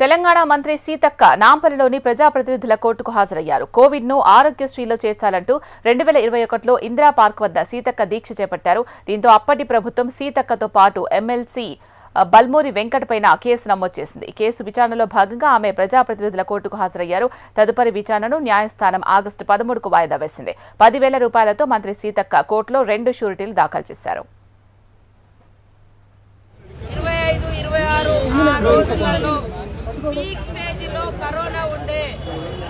తెలంగాణ మంత్రి సీతక్క నాంపల్లిలోని ప్రజాప్రతినిధుల కోర్టుకు హాజరయ్యారు. కోవిడ్ను ఆరోగ్యశ్రీలో చేర్చాలంటూ రెండు వేల ఇరవై ఒకటిలో ఇందిరా పార్క్ వద్ద సీతక్క దీక్ష చేపట్టారు. దీంతో అప్పటి ప్రభుత్వం సీతక్కతో పాటు ఎమ్మెల్సీ బల్మూరి వెంకట్ పైన కేసు నమోదు చేసింది. కేసు విచారణలో భాగంగా ఆమె ప్రజాప్రతినిధుల కోర్టుకు హాజరయ్యారు. తదుపరి విచారణను న్యాయస్థానం ఆగస్టు పదమూడుకు వాయిదా వేసింది. పదివేల రూపాయలతో మంత్రి సీతక్క కోర్టులో రెండు షూరిటీలు దాఖలు చేశారు. ఇరవై ఐదు ఇరవై ఆరు రోజులలో పీక్ స్టేజ్లో కరోనా ఉండే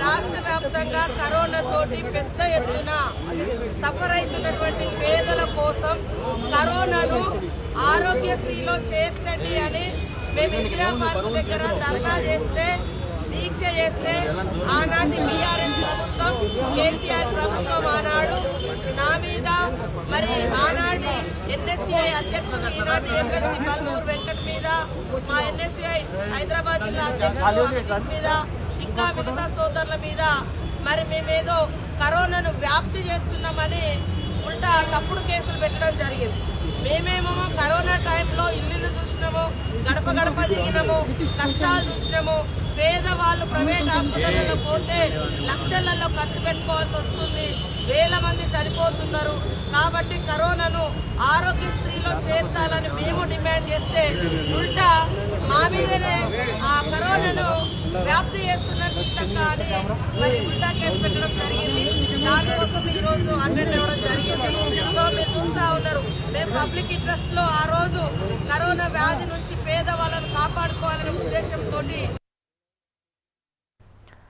రాష్ట్ర వ్యాప్తంగా కరోనా తోటి పెద్ద ఎత్తున సఫర్ అవుతున్నటువంటి పేదల కోసం కరోనాను ఆరోగ్యశ్రీలో చేర్చండి అని మేము ఇందిరా పార్క్ దగ్గర ధర్నా చేస్తే దీక్ష చేస్తే ఆనాటి బీఆర్ఎస్ ప్రభుత్వం కేసీఆర్ ప్రభుత్వం ఆనాడు నా మీద మరి ఎన్ఎస్సిఐ అధ్యక్షుడు ఈనాటి ఎమ్మెల్సీ బల్మూరు వెంకట్ మీద మా ఎన్ఎస్సిఐ హైదరాబాద్ జిల్లా అధ్యక్షుడు అభిజిత్ మీద ఇంకా మిగతా సోదరుల మీద. మరి మేమేదో కరోనాను వ్యాప్తి చేస్తున్నామని ఉల్టా తప్పుడు కేసులు పెట్టడం జరిగింది. మేమేమో కరోనా టైంలో ఇల్లు చూసినాము గడప గడప తిరిగినాము కష్టాలు చూసినాము. పేదవాళ్ళు ప్రైవేట్ హాస్పిటల్లో పోతే లక్షలలో ఖర్చు పెట్టుకోవాల్సి వస్తుంది. వేల మంది చనిపోతున్నారు. కాబట్టి కరోనాను ఆరోగ్యశ్రీలో చేర్చాలని మేము డిమాండ్ చేస్తే ఉల్టా మా మీదనే ఆ కరోనాను వ్యాప్తి చేస్తున్నారు సీతక్క అని మరి ఉల్టా కేసు పెట్టడం జరిగింది. దానికోసం ఈ రోజు అటెండ్ అవ్వడం జరిగింది. సో మీరు చూస్తూ ఉన్నారు. మేము పబ్లిక్ ఇంట్రెస్ట్లో ఆ రోజు కరోనా వ్యాధి నుంచి పేదవాళ్ళను కాపాడుకోవాలనే ఉద్దేశంతో